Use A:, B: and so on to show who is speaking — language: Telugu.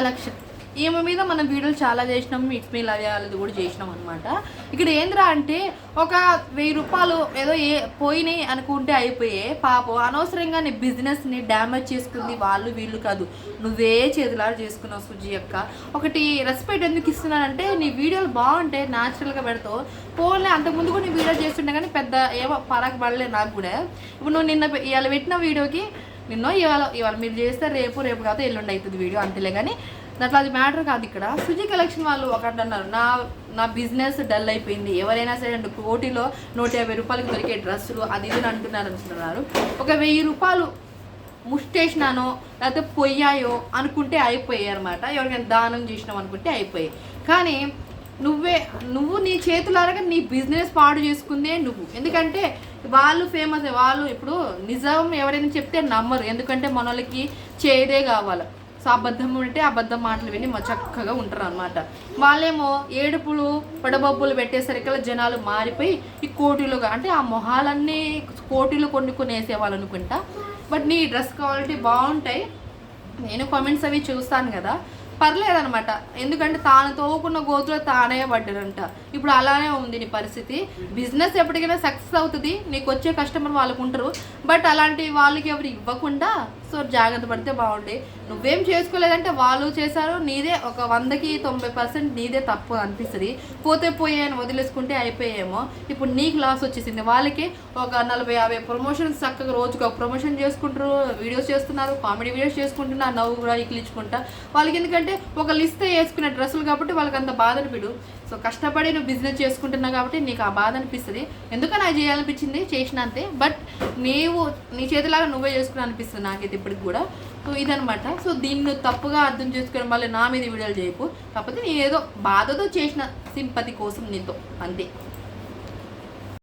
A: కలెక్షన్ ఈమె మీద మనం వీడియోలు చాలా చేసినాం ఇట్ మీ లవ్ అది కూడా చేసినాం అనమాట ఇక్కడ ఏంద్రా అంటే ఒక వెయ్యి రూపాయలు ఏదో ఏ పోయినాయి అనుకుంటే అయిపోయే. పాపం అనవసరంగా నీ బిజినెస్ని డ్యామేజ్ చేసుకుంది వాళ్ళు వీళ్ళు కాదు. నువ్వే చేతులారా చేసుకున్నావు సుజీ యొక్క ఒకటి రెస్పెక్ట్ ఎందుకు ఇస్తున్నానంటే నీ వీడియోలు బాగుంటాయి న్యాచురల్గా పెడతావు. పోన్లే అంతకుముందు కూడా నీ వీడియో చేస్తుండే కానీ పెద్ద ఏమో పరాకు పడలేదు నాకు కూడా. ఇప్పుడు నువ్వు నిన్న ఇలా ఇవాళ పెట్టిన వీడియోకి నిన్న ఇవాళ ఇవాళ మీరు చేస్తే రేపు రేపు కాదు ఎల్లుండి అవుతుంది వీడియో అంతేలే కానీ దాంట్లో అది మ్యాటర్ కాదు ఇక్కడ. సుజీ కలెక్షన్ వాళ్ళు ఒకటి అన్నారు నా నా బిజినెస్ డల్ అయిపోయింది. ఎవరైనా సరే రెండు కోటిలో నూట యాభై రూపాయలకి దొరికే డ్రెస్సులు అది ఇది అంటున్నారు అనుకుంటున్నారు. ఒక వెయ్యి రూపాయలు ముష్టేసినానో లేకపోతే పొయ్యాయో అనుకుంటే అయిపోయాయి అనమాట ఎవరికైనా దానం చేసినాం అనుకుంటే అయిపోయాయి. కానీ నువ్వే నువ్వు నీ చేతులారగా నీ బిజినెస్ పాడు చేసుకుందే నువ్వు. ఎందుకంటే వాళ్ళు ఫేమస్ వాళ్ళు ఇప్పుడు నిజం ఎవరైనా చెప్తే నమ్మరు. ఎందుకంటే మన వాళ్ళకి చేదే కావాలి. సో అబద్ధం ఉంటే అబద్ధం మాటలు విని చక్కగా ఉంటారు అనమాట వాళ్ళేమో ఏడుపులు పడబబ్బులు పెట్టేసరికి జనాలు మారిపోయి ఈ కోటిలుగా అంటే ఆ మొహాలన్నీ కోటీలు కొనుక్కొని వేసేవాళ్ళు అనుకుంటా. బట్ నీ డ్రెస్ క్వాలిటీ బాగుంటాయి. నేను కామెంట్స్ అవి చూస్తాను కదా. పర్లేదనమాట ఎందుకంటే తాను తోవుకున్న గోతులో తానే పడ్డారంట ఇప్పుడు అలానే ఉంది నీ పరిస్థితి. బిజినెస్ ఎప్పటికైనా సక్సెస్ అవుతుంది. నీకు వచ్చే కస్టమర్ వాళ్ళకు ఉంటారు బట్ అలాంటి వాళ్ళకి ఎవరు ఇవ్వకుండా సో జాగ్రత్త పడితే బాగుండే. నువ్వేం చేసుకోలేదంటే వాళ్ళు చేశారు. నీదే ఒక వందకి తొంభై పర్సెంట్ నీదే తప్పు అనిపిస్తుంది. పోతే పోయాయని వదిలేసుకుంటే అయిపోయేమో. ఇప్పుడు నీకు లాస్ వచ్చేసింది. వాళ్ళకి ఒక నలభై యాభై ప్రమోషన్స్ చక్కగా రోజుకి ఒక ప్రమోషన్ చేసుకుంటారు వీడియోస్ చేస్తున్నారు కామెడీ వీడియోస్ చేసుకుంటున్నారు నవ్వు కూడా ఇక్కిలించుకుంటా వాళ్ళకి ఎందుకంటే ఒక లిస్ట్ వేసుకునే డ్రెస్సులు కాబట్టి వాళ్ళకి అంత బాధ అనిపిడు సో కష్టపడి నువ్వు బిజినెస్ చేసుకుంటున్నావు కాబట్టి నీకు ఆ బాధ అనిపిస్తుంది. ఎందుకని అది చేయాలనిపించింది? చేసిన అంతే. బట్ నీవు నీ చేతిలాగా నువ్వే చేసుకుని అనిపిస్తుంది నాకైతే ఇప్పటికి కూడా. సో ఇదనమాట సో దీన్ని నువ్వు తప్పుగా అర్థం చేసుకుని మళ్ళీ నా మీద వీడియోలు చేయకు. కాకపోతే నేను ఏదో బాధతో చేసిన సింపతి కోసం నీతో. అంతే.